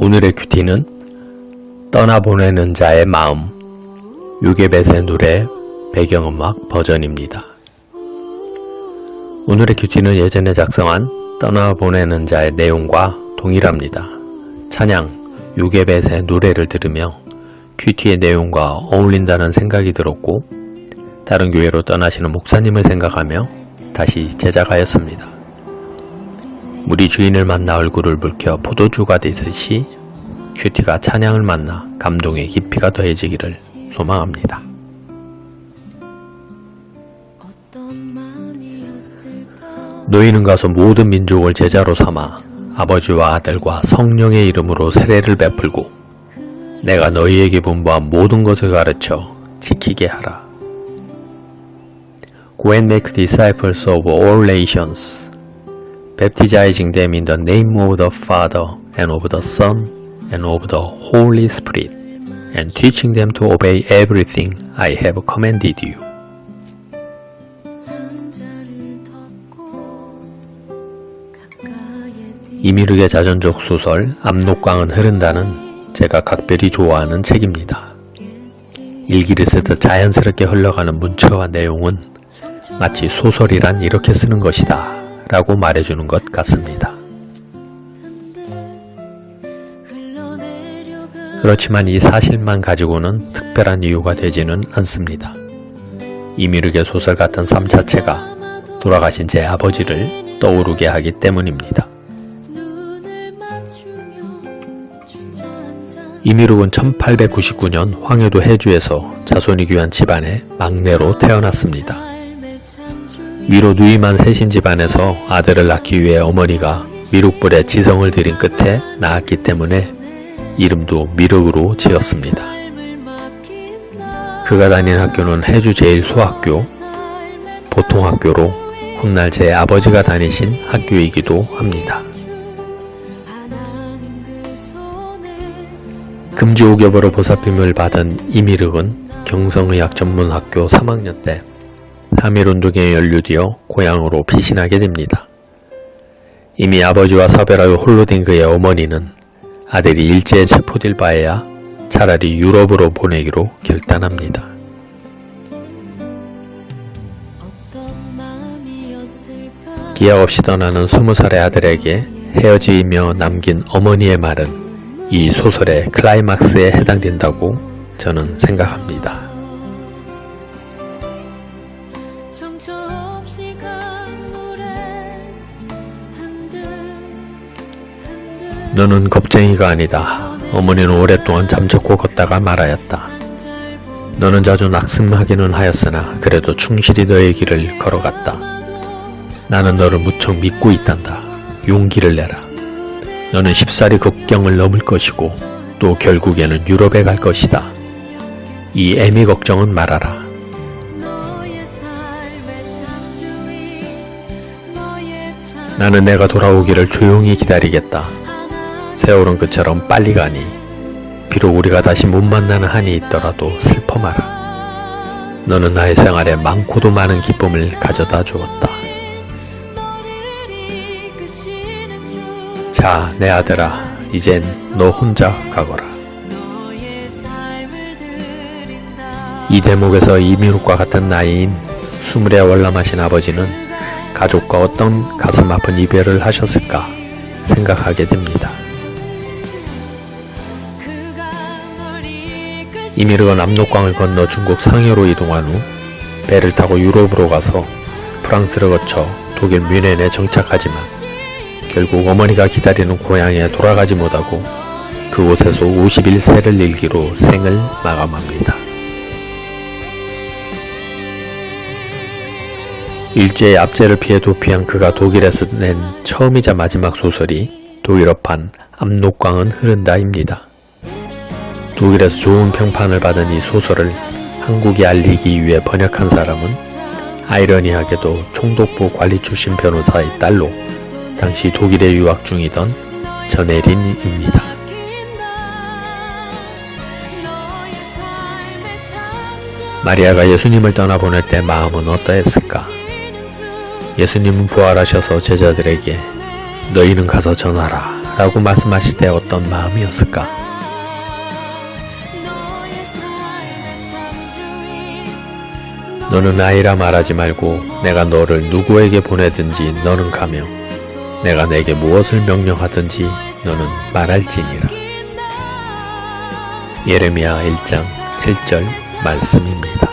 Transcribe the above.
오늘의 큐티는 떠나보내는 자의 마음 유게벳의 노래 배경음악 버전입니다. 오늘의 큐티는 예전에 작성한 떠나보내는 자의 내용과 동일합니다. 찬양 유게벳의 노래를 들으며 큐티의 내용과 어울린다는 생각이 들었고 다른 교회로 떠나시는 목사님을 생각하며 다시 제작하였습니다. 우리 주인을 만나 얼굴을 붉혀 포도주가 되듯이 큐티가 찬양을 만나 감동의 깊이가 더해지기를 소망합니다. 너희는 가서 모든 민족을 제자로 삼아 아버지와 아들과 성령의 이름으로 세례를 베풀고 내가 너희에게 분부한 모든 것을 가르쳐 지키게 하라. Go and make disciples of all nations, baptizing them in the name of the Father and of the Son and of the Holy Spirit, and teaching them to obey everything I have commanded you. 이미르의 자전적 소설 압록강은 흐른다는 제가 각별히 좋아하는 책입니다. 일기를 쓰듯 자연스럽게 흘러가는 문체와 내용은 마치 소설이란 이렇게 쓰는 것이다 라고 말해주는 것 같습니다. 그렇지만 이 사실만 가지고는 특별한 이유가 되지는 않습니다. 이미르의 소설 같은 삶 자체가 돌아가신 제 아버지를 떠오르게 하기 때문입니다. 이미룩은 1899년 황해도 해주에서 자손이 귀한 집안의 막내로 태어났습니다. 위로 누이만 셋인 집안에서 아들을 낳기 위해 어머니가 미륵불에 지성을 들인 끝에 낳았기 때문에 이름도 미륵으로 지었습니다. 그가 다닌 학교는 해주 제일소학교, 삶의 보통학교로 훗날 제 아버지가 다니신 학교이기도 합니다. 금지옥엽으로 보살핌을 받은 이미륵은 경성의학 전문학교 3학년 때 3.1운동에 연루되어 고향으로 피신하게 됩니다. 이미 아버지와 사별하여 홀로 된 그의 어머니는 아들이 일제에 체포될 바에야 차라리 유럽으로 보내기로 결단합니다. 기약 없이 떠나는 20살의 아들에게 헤어지며 남긴 어머니의 말은 이 소설의 클라이막스에 해당된다고 저는 생각합니다. 너는 겁쟁이가 아니다. 어머니는 오랫동안 잠적고 걷다가 말하였다. 너는 자주 낙심하기는 하였으나 그래도 충실히 너의 길을 걸어갔다. 나는 너를 무척 믿고 있단다. 용기를 내라. 너는 쉽사리 국경을 넘을 것이고 또 결국에는 유럽에 갈 것이다. 이 애미 걱정은 말아라. 나는 내가 돌아오기를 조용히 기다리겠다. 세월은 그처럼 빨리 가니 비록 우리가 다시 못 만나는 한이 있더라도 슬퍼 마라. 너는 나의 생활에 많고도 많은 기쁨을 가져다 주었다. 자, 내 아들아, 이젠 너 혼자 가거라. 이 대목에서 이민욱과 같은 나이인 스물에 월남하신 아버지는 가족과 어떤 가슴 아픈 이별을 하셨을까 생각하게 됩니다. 이미르가 압록강을 건너 중국 상해로 이동한 후 배를 타고 유럽으로 가서 프랑스를 거쳐 독일 뮌헨에 정착하지만 결국 어머니가 기다리는 고향에 돌아가지 못하고 그곳에서 51세를 일기로 생을 마감합니다. 일제의 압제를 피해 도피한 그가 독일에서 낸 처음이자 마지막 소설이 독일어판 압록강은 흐른다입니다. 독일에서 좋은 평판을 받은 이 소설을 한국에 알리기 위해 번역한 사람은 아이러니하게도 총독부 관리 출신 변호사의 딸로 당시 독일에 유학 중이던 전혜린입니다. 마리아가 예수님을 떠나보낼 때 마음은 어떠했을까? 예수님은 부활하셔서 제자들에게 너희는 가서 전하라 라고 말씀하실 때 어떤 마음이었을까? 너는 아이라 말하지 말고 내가 너를 누구에게 보내든지 너는 가며 내가 내게 무엇을 명령하든지 너는 말할지니라. 예레미야 1장 7절 말씀입니다.